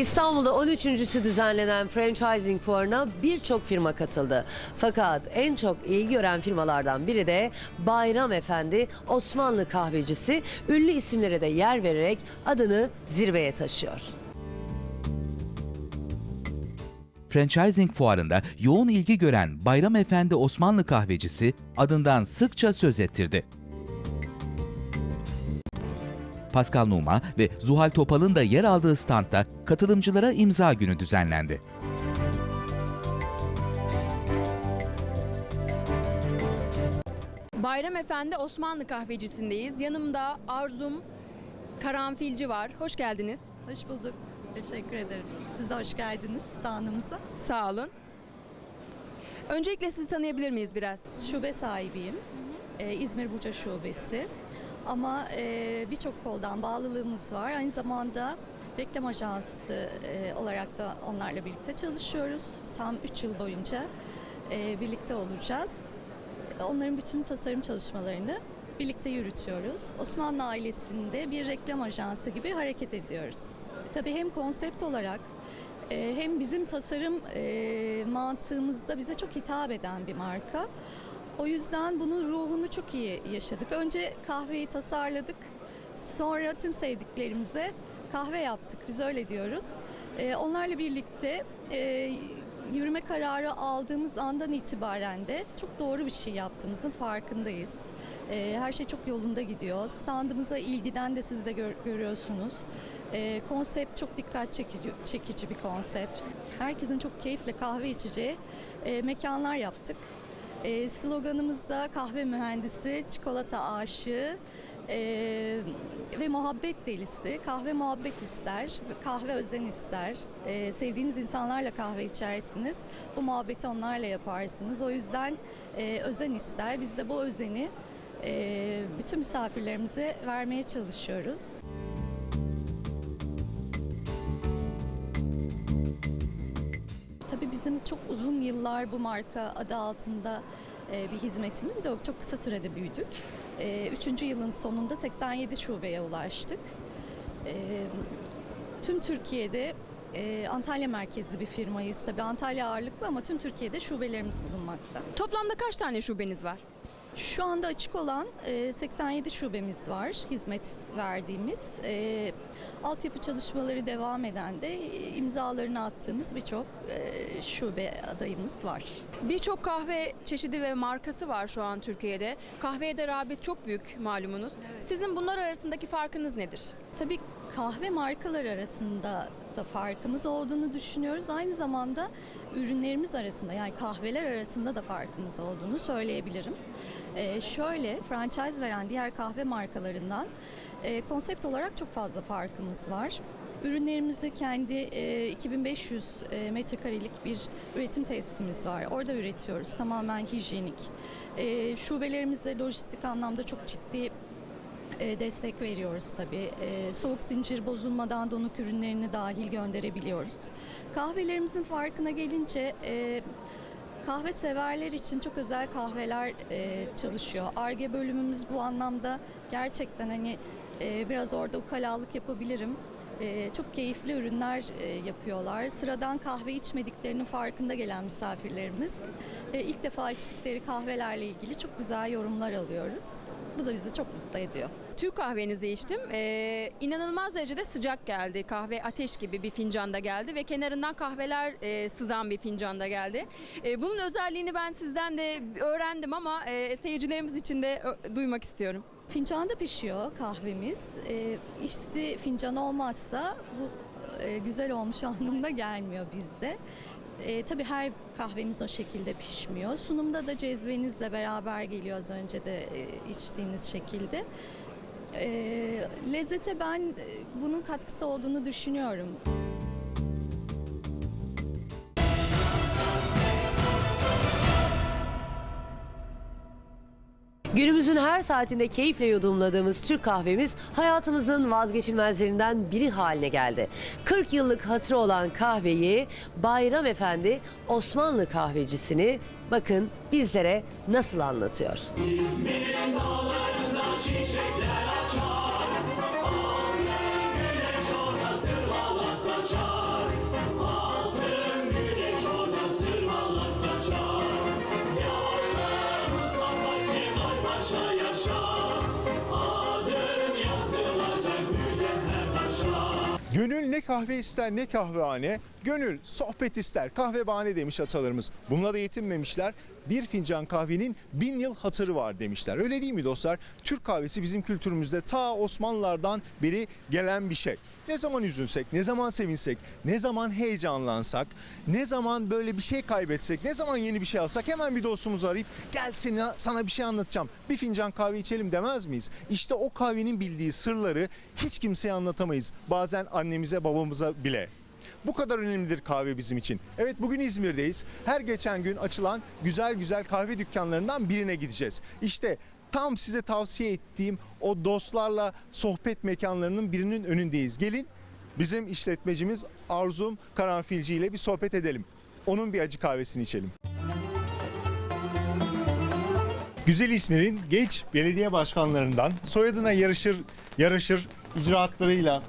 İstanbul'da 13.sü düzenlenen franchising fuarına birçok firma katıldı. Fakat en çok ilgi gören firmalardan biri de Bayram Efendi Osmanlı kahvecisi ünlü isimlere de yer vererek adını zirveye taşıyor. Franchising fuarında yoğun ilgi gören Bayram Efendi Osmanlı kahvecisi adından sıkça söz ettirdi. Pascal Numa ve Zuhal Topal'ın da yer aldığı standta katılımcılara imza günü düzenlendi. Bayram Efendi Osmanlı kahvecisindeyiz. Yanımda Arzum Karanfilci var. Hoş geldiniz. Hoş bulduk. Teşekkür ederim. Siz de hoş geldiniz standımıza. Sağ olun. Öncelikle sizi tanıyabilir miyiz biraz? Şube sahibiyim. Ee, İzmir Burca Şubesi. Ama e, birçok koldan bağlılığımız var. Aynı zamanda reklam ajansı e, olarak da onlarla birlikte çalışıyoruz. Tam 3 yıl boyunca e, birlikte olacağız. Onların bütün tasarım çalışmalarını birlikte yürütüyoruz. Osmanlı ailesinde bir reklam ajansı gibi hareket ediyoruz. Tabii hem konsept olarak e, hem bizim tasarım e, mantığımızda bize çok hitap eden bir marka. O yüzden bunun ruhunu çok iyi yaşadık. Önce kahveyi tasarladık. Sonra tüm sevdiklerimize kahve yaptık. Biz öyle diyoruz. E, onlarla birlikte e, yürüme kararı aldığımız andan itibaren de çok doğru bir şey yaptığımızın farkındayız. E, her şey çok yolunda gidiyor. Standımıza ilgiden de siz de gör- görüyorsunuz. E, konsept çok dikkat çekici, çekici bir konsept. Herkesin çok keyifle kahve içeceği e, mekanlar yaptık. E, sloganımız da kahve mühendisi, çikolata aşığı e, ve muhabbet delisi. Kahve muhabbet ister, kahve özen ister. E, sevdiğiniz insanlarla kahve içersiniz. Bu muhabbeti onlarla yaparsınız. O yüzden e, özen ister. Biz de bu özeni e, bütün misafirlerimize vermeye çalışıyoruz. Çok uzun yıllar bu marka adı altında e, bir hizmetimiz yok. Çok kısa sürede büyüdük. E, Üçüncü yılın sonunda 87 şubeye ulaştık. E, Tüm Türkiye'de Antalya merkezli bir firmayız. Tabii Antalya ağırlıklı ama tüm Türkiye'de şubelerimiz bulunmakta. Toplamda kaç tane şubeniz var? Şu anda açık olan e, 87 şubemiz var, hizmet verdiğimiz. E, altyapı çalışmaları devam eden de e, imzalarını attığımız birçok e, şube adayımız var. Birçok kahve çeşidi ve markası var şu an Türkiye'de. Kahveye de rağbet çok büyük malumunuz. Sizin bunlar arasındaki farkınız nedir? Tabii kahve markalar arasında da farkımız olduğunu düşünüyoruz. Aynı zamanda ürünlerimiz arasında yani kahveler arasında da farkımız olduğunu söyleyebilirim. Ee, şöyle franchise veren diğer kahve markalarından e, konsept olarak çok fazla farkımız var. Ürünlerimizi kendi e, 2500 e, metrekarelik bir üretim tesisimiz var. Orada üretiyoruz. Tamamen hijyenik. E, şubelerimizde lojistik anlamda çok ciddi e, destek veriyoruz tabii. E, soğuk zincir bozulmadan donuk ürünlerini dahil gönderebiliyoruz. Kahvelerimizin farkına gelince e, kahve severler için çok özel kahveler e, çalışıyor. Arge bölümümüz bu anlamda gerçekten hani e, biraz orada ukalalık yapabilirim. E, çok keyifli ürünler e, yapıyorlar. Sıradan kahve içmediklerinin farkında gelen misafirlerimiz e, ilk defa içtikleri kahvelerle ilgili çok güzel yorumlar alıyoruz. Bu da bizi çok mutlu ediyor. Türk kahvenizi içtim. Ee, inanılmaz derecede sıcak geldi. Kahve ateş gibi bir fincanda geldi ve kenarından kahveler e, sızan bir fincanda geldi. E, bunun özelliğini ben sizden de öğrendim ama e, seyircilerimiz için de duymak istiyorum. Fincanda pişiyor kahvemiz. E, içti fincan olmazsa bu e, güzel olmuş anlamına gelmiyor bizde. E, tabii her kahvemiz o şekilde pişmiyor. Sunumda da cezvenizle beraber geliyor az önce de e, içtiğiniz şekilde. E, lezzete ben e, bunun katkısı olduğunu düşünüyorum. Günümüzün her saatinde keyifle yudumladığımız Türk kahvemiz hayatımızın vazgeçilmezlerinden biri haline geldi. 40 yıllık hatırı olan kahveyi Bayram Efendi Osmanlı kahvecisini bakın bizlere nasıl anlatıyor. Çiçekler açar, altın Gönül ne kahve ister ne kahvehane, gönül sohbet ister kahvebahane demiş atalarımız. Bununla da yetinmemişler. Bir fincan kahvenin bin yıl hatırı var demişler. Öyle değil mi dostlar? Türk kahvesi bizim kültürümüzde ta Osmanlılardan beri gelen bir şey. Ne zaman üzülsek, ne zaman sevinsek, ne zaman heyecanlansak, ne zaman böyle bir şey kaybetsek, ne zaman yeni bir şey alsak hemen bir dostumuzu arayıp gel sana, sana bir şey anlatacağım. Bir fincan kahve içelim demez miyiz? İşte o kahvenin bildiği sırları hiç kimseye anlatamayız. Bazen annemize babamıza bile. Bu kadar önemlidir kahve bizim için. Evet bugün İzmir'deyiz. Her geçen gün açılan güzel güzel kahve dükkanlarından birine gideceğiz. İşte tam size tavsiye ettiğim o dostlarla sohbet mekanlarının birinin önündeyiz. Gelin bizim işletmecimiz Arzum Karanfilci ile bir sohbet edelim. Onun bir acı kahvesini içelim. Güzel İzmir'in genç belediye başkanlarından soyadına yarışır yaraşır icraatlarıyla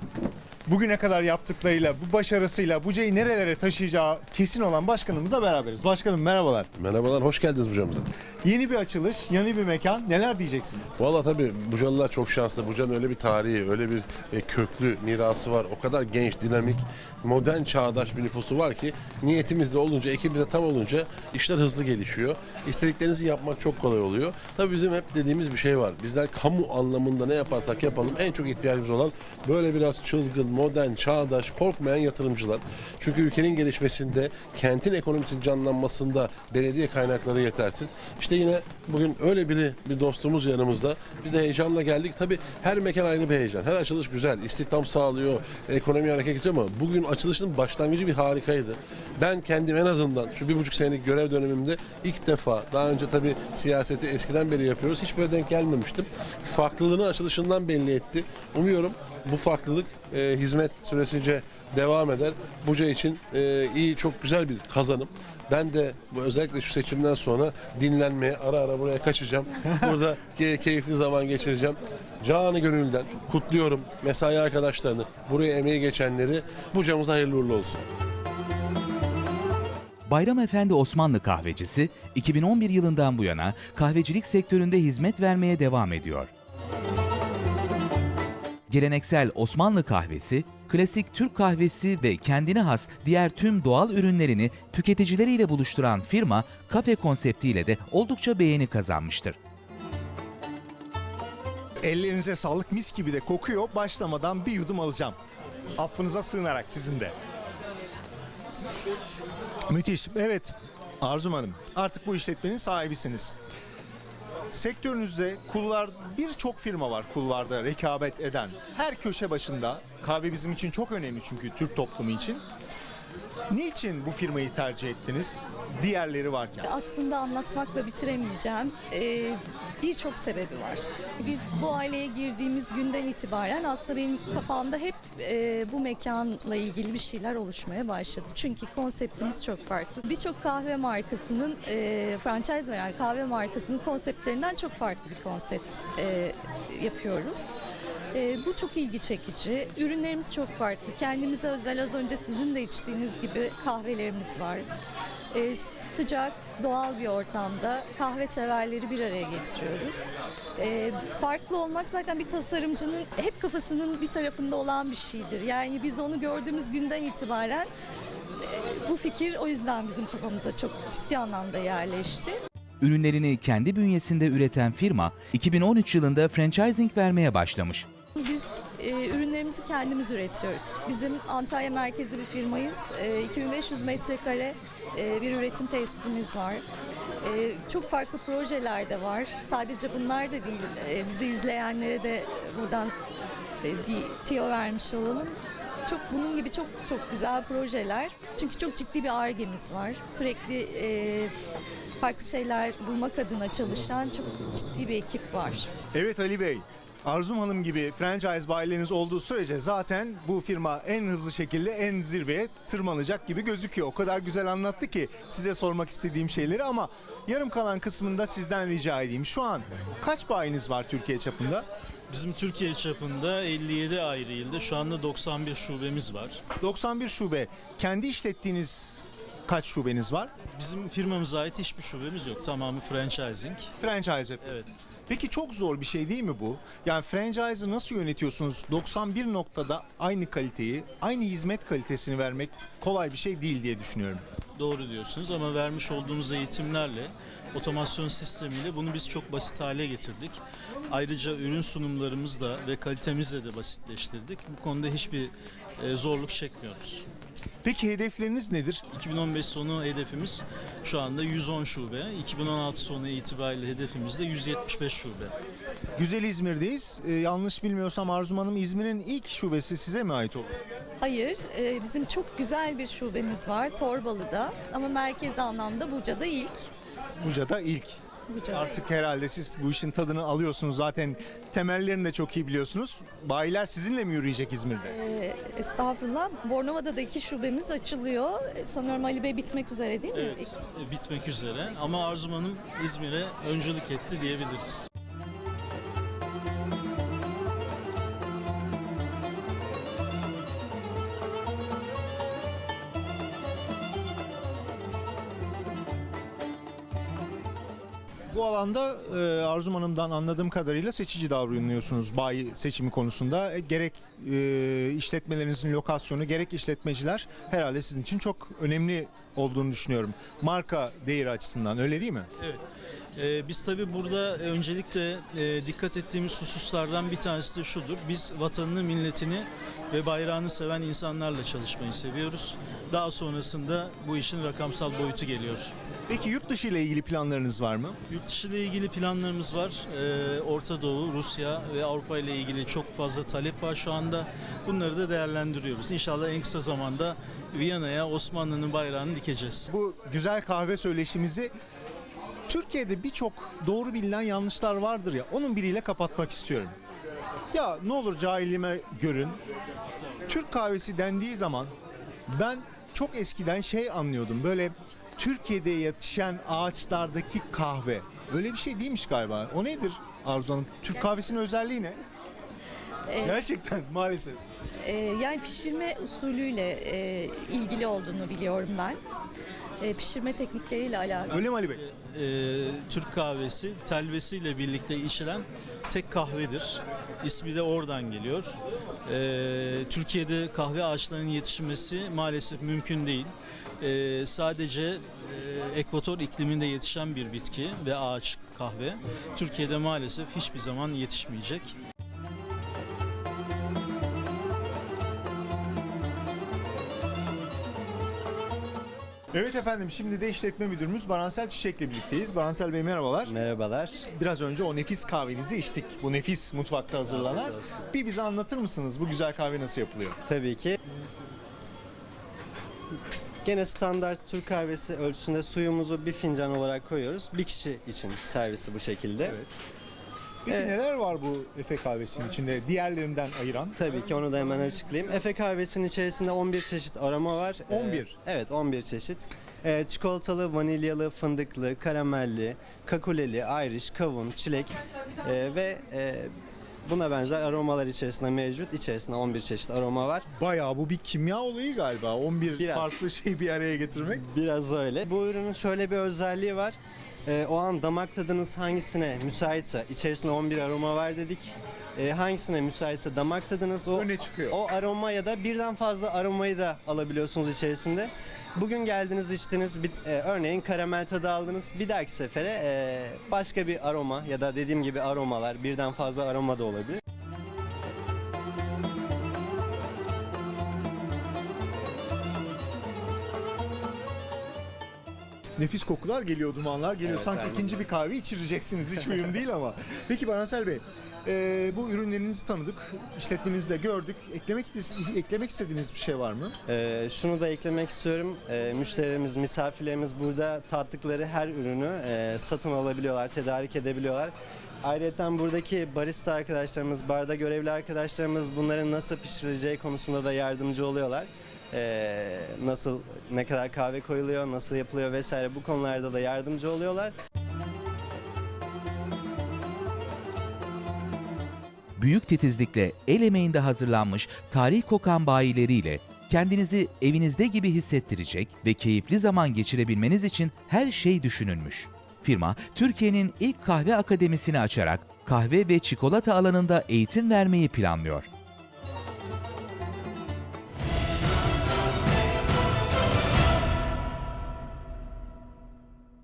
bugüne kadar yaptıklarıyla, bu başarısıyla Buca'yı nerelere taşıyacağı kesin olan başkanımızla beraberiz. Başkanım merhabalar. Merhabalar, hoş geldiniz Buca'mıza. Yeni bir açılış, yeni bir mekan. Neler diyeceksiniz? Valla tabii Bucalılar çok şanslı. Buca'nın öyle bir tarihi, öyle bir e, köklü mirası var. O kadar genç, dinamik, modern, çağdaş bir nüfusu var ki niyetimiz de olunca, ekibimiz de tam olunca işler hızlı gelişiyor. İstediklerinizi yapmak çok kolay oluyor. Tabii bizim hep dediğimiz bir şey var. Bizler kamu anlamında ne yaparsak yapalım en çok ihtiyacımız olan böyle biraz çılgın, modern, çağdaş, korkmayan yatırımcılar. Çünkü ülkenin gelişmesinde, kentin ekonomisinin canlanmasında belediye kaynakları yetersiz. İşte yine bugün öyle biri bir dostumuz yanımızda. Biz de heyecanla geldik. Tabii her mekan ayrı bir heyecan. Her açılış güzel. istihdam sağlıyor, ekonomi hareket ediyor ama bugün açılışın başlangıcı bir harikaydı. Ben kendim en azından şu bir buçuk senelik görev dönemimde ilk defa daha önce tabii siyaseti eskiden beri yapıyoruz. Hiç böyle denk gelmemiştim. Farklılığını açılışından belli etti. Umuyorum bu farklılık e, hizmet süresince devam eder. Buca için e, iyi, çok güzel bir kazanım. Ben de bu özellikle şu seçimden sonra dinlenmeye ara ara buraya kaçacağım. Burada key- keyifli zaman geçireceğim. Canı gönülden kutluyorum mesai arkadaşlarını, buraya emeği geçenleri. Buca'mıza hayırlı uğurlu olsun. Bayram Efendi Osmanlı kahvecisi 2011 yılından bu yana kahvecilik sektöründe hizmet vermeye devam ediyor. Geleneksel Osmanlı kahvesi, klasik Türk kahvesi ve kendine has diğer tüm doğal ürünlerini tüketicileriyle buluşturan firma kafe konseptiyle de oldukça beğeni kazanmıştır. Ellerinize sağlık mis gibi de kokuyor. Başlamadan bir yudum alacağım. Affınıza sığınarak sizin de. Müthiş. Evet Arzum Hanım artık bu işletmenin sahibisiniz. Sektörünüzde kulvar birçok firma var kulvarda rekabet eden. Her köşe başında kahve bizim için çok önemli çünkü Türk toplumu için. Niçin bu firmayı tercih ettiniz? Diğerleri varken. Aslında anlatmakla bitiremeyeceğim. Ee, Birçok sebebi var. Biz bu aileye girdiğimiz günden itibaren aslında benim kafamda hep e, bu mekanla ilgili bir şeyler oluşmaya başladı. Çünkü konseptimiz çok farklı. Birçok kahve markasının e, franchise veren kahve markasının konseptlerinden çok farklı bir konsept e, yapıyoruz. E, bu çok ilgi çekici. Ürünlerimiz çok farklı. Kendimize özel az önce sizin de içtiğiniz gibi kahvelerimiz var. E, sıcak, doğal bir ortamda kahve severleri bir araya getiriyoruz. E, farklı olmak zaten bir tasarımcının hep kafasının bir tarafında olan bir şeydir. Yani biz onu gördüğümüz günden itibaren e, bu fikir o yüzden bizim kafamıza çok ciddi anlamda yerleşti. Ürünlerini kendi bünyesinde üreten firma 2013 yılında franchising vermeye başlamış. E, ürünlerimizi kendimiz üretiyoruz. Bizim Antalya merkezli bir firmayız. E, 2500 metrekare e, bir üretim tesisimiz var. E, çok farklı projeler de var. Sadece bunlar da değil. E, bizi izleyenlere de buradan e, bir tiyo vermiş olalım. Çok bunun gibi çok çok güzel projeler. Çünkü çok ciddi bir argemiz var. Sürekli e, farklı şeyler bulmak adına çalışan çok ciddi bir ekip var. Evet Ali Bey. Arzum Hanım gibi franchise bayileriniz olduğu sürece zaten bu firma en hızlı şekilde en zirveye tırmanacak gibi gözüküyor. O kadar güzel anlattı ki size sormak istediğim şeyleri ama yarım kalan kısmında sizden rica edeyim. Şu an kaç bayiniz var Türkiye çapında? Bizim Türkiye çapında 57 ayrı ilde şu anda 91 şubemiz var. 91 şube. Kendi işlettiğiniz kaç şubeniz var? Bizim firmamıza ait hiçbir şubemiz yok. Tamamı franchising. Franchise. Evet. Peki çok zor bir şey değil mi bu? Yani franchise'ı nasıl yönetiyorsunuz? 91 noktada aynı kaliteyi, aynı hizmet kalitesini vermek kolay bir şey değil diye düşünüyorum. Doğru diyorsunuz ama vermiş olduğumuz eğitimlerle otomasyon sistemiyle bunu biz çok basit hale getirdik. Ayrıca ürün sunumlarımızla ve kalitemizle de basitleştirdik. Bu konuda hiçbir e, zorluk çekmiyoruz. Peki hedefleriniz nedir? 2015 sonu hedefimiz şu anda 110 şube. 2016 sonu itibariyle hedefimiz de 175 şube. Güzel İzmir'deyiz. Ee, yanlış bilmiyorsam Arzum Hanım İzmir'in ilk şubesi size mi ait olur? Hayır, e, bizim çok güzel bir şubemiz var Torbalı'da ama merkez anlamda Buca'da ilk. Buca'da ilk. Buca'da Artık herhalde siz bu işin tadını alıyorsunuz zaten temellerini de çok iyi biliyorsunuz. Bayiler sizinle mi yürüyecek İzmir'de? E, estağfurullah. Bornova'da da iki şubemiz açılıyor. E, Sanıyorum Ali Bey bitmek üzere değil mi? Evet, e, bitmek üzere ama Arzum Hanım İzmir'e öncülük etti diyebiliriz. Bu alanda e, Arzum Hanım'dan anladığım kadarıyla seçici davranıyorsunuz bayi seçimi konusunda. E, gerek e, işletmelerinizin lokasyonu gerek işletmeciler herhalde sizin için çok önemli olduğunu düşünüyorum. Marka değeri açısından öyle değil mi? Evet. Ee, biz tabii burada öncelikle e, dikkat ettiğimiz hususlardan bir tanesi de şudur. Biz vatanını, milletini ve bayrağını seven insanlarla çalışmayı seviyoruz. Daha sonrasında bu işin rakamsal boyutu geliyor. Peki yurt dışı ile ilgili planlarınız var mı? Yurt dışı ile ilgili planlarımız var. Ee, Orta Doğu, Rusya ve Avrupa ile ilgili çok fazla talep var şu anda. Bunları da değerlendiriyoruz. İnşallah en kısa zamanda Viyana'ya Osmanlı'nın bayrağını dikeceğiz. Bu güzel kahve söyleşimizi Türkiye'de birçok doğru bilinen yanlışlar vardır ya onun biriyle kapatmak istiyorum. Ya ne olur cahilime görün. Türk kahvesi dendiği zaman ben çok eskiden şey anlıyordum. Böyle Türkiye'de yetişen ağaçlardaki kahve. Öyle bir şey değilmiş galiba. O nedir Arzu Hanım? Türk kahvesinin özelliği ne? Gerçekten maalesef. E, yani pişirme usulüyle e, ilgili olduğunu biliyorum ben. E, pişirme teknikleriyle alakalı. Öyle mi Ali Bey? Ee, Türk kahvesi telvesiyle birlikte içilen tek kahvedir. İsmi de oradan geliyor. Ee, Türkiye'de kahve ağaçlarının yetişmesi maalesef mümkün değil. Ee, sadece e, ekvator ikliminde yetişen bir bitki ve ağaç kahve. Türkiye'de maalesef hiçbir zaman yetişmeyecek. Evet efendim şimdi de işletme müdürümüz Baransel Çiçek'le birlikteyiz. Baransel Bey merhabalar. Merhabalar. Biraz önce o nefis kahvenizi içtik. Bu nefis mutfakta hazırlanan. Bir bize anlatır mısınız bu güzel kahve nasıl yapılıyor? Tabii ki. Gene standart Türk kahvesi ölçüsünde suyumuzu bir fincan olarak koyuyoruz. Bir kişi için servisi bu şekilde. Evet. Peki Evet. neler var bu Efe kahvesinin içinde diğerlerinden ayıran? Tabii ki onu da hemen açıklayayım. Efe kahvesinin içerisinde 11 çeşit aroma var. Ee, 11? evet 11 çeşit. Ee, çikolatalı, vanilyalı, fındıklı, karamelli, kakuleli, irish, kavun, çilek ee, ve e, buna benzer aromalar içerisinde mevcut. İçerisinde 11 çeşit aroma var. Bayağı bu bir kimya olayı galiba. 11 Biraz. farklı şeyi bir araya getirmek. Biraz öyle. Bu ürünün şöyle bir özelliği var. Ee, o an damak tadınız hangisine müsaitse, içerisinde 11 aroma var dedik. Ee, hangisine müsaitse damak tadınız o Öne çıkıyor. O aroma ya da birden fazla aromayı da alabiliyorsunuz içerisinde. Bugün geldiniz içtiniz, bir, e, örneğin karamel tadı aldınız. Bir dahaki sefere e, başka bir aroma ya da dediğim gibi aromalar, birden fazla aroma da olabilir. Nefis kokular geliyor, dumanlar geliyor. Evet, Sanki aynen. ikinci bir kahve içireceksiniz. Hiç mühim değil ama. Peki Baransel Bey, e, bu ürünlerinizi tanıdık, işletmenizi de gördük. Eklemek eklemek istediğiniz bir şey var mı? Ee, şunu da eklemek istiyorum. Ee, müşterilerimiz, misafirlerimiz burada tattıkları her ürünü e, satın alabiliyorlar, tedarik edebiliyorlar. Ayrıca buradaki barista arkadaşlarımız, barda görevli arkadaşlarımız bunların nasıl pişirileceği konusunda da yardımcı oluyorlar. Ee, nasıl, ne kadar kahve koyuluyor, nasıl yapılıyor vesaire bu konularda da yardımcı oluyorlar. Büyük titizlikle el emeğinde hazırlanmış tarih kokan bayileriyle kendinizi evinizde gibi hissettirecek ve keyifli zaman geçirebilmeniz için her şey düşünülmüş. Firma, Türkiye'nin ilk kahve akademisini açarak kahve ve çikolata alanında eğitim vermeyi planlıyor.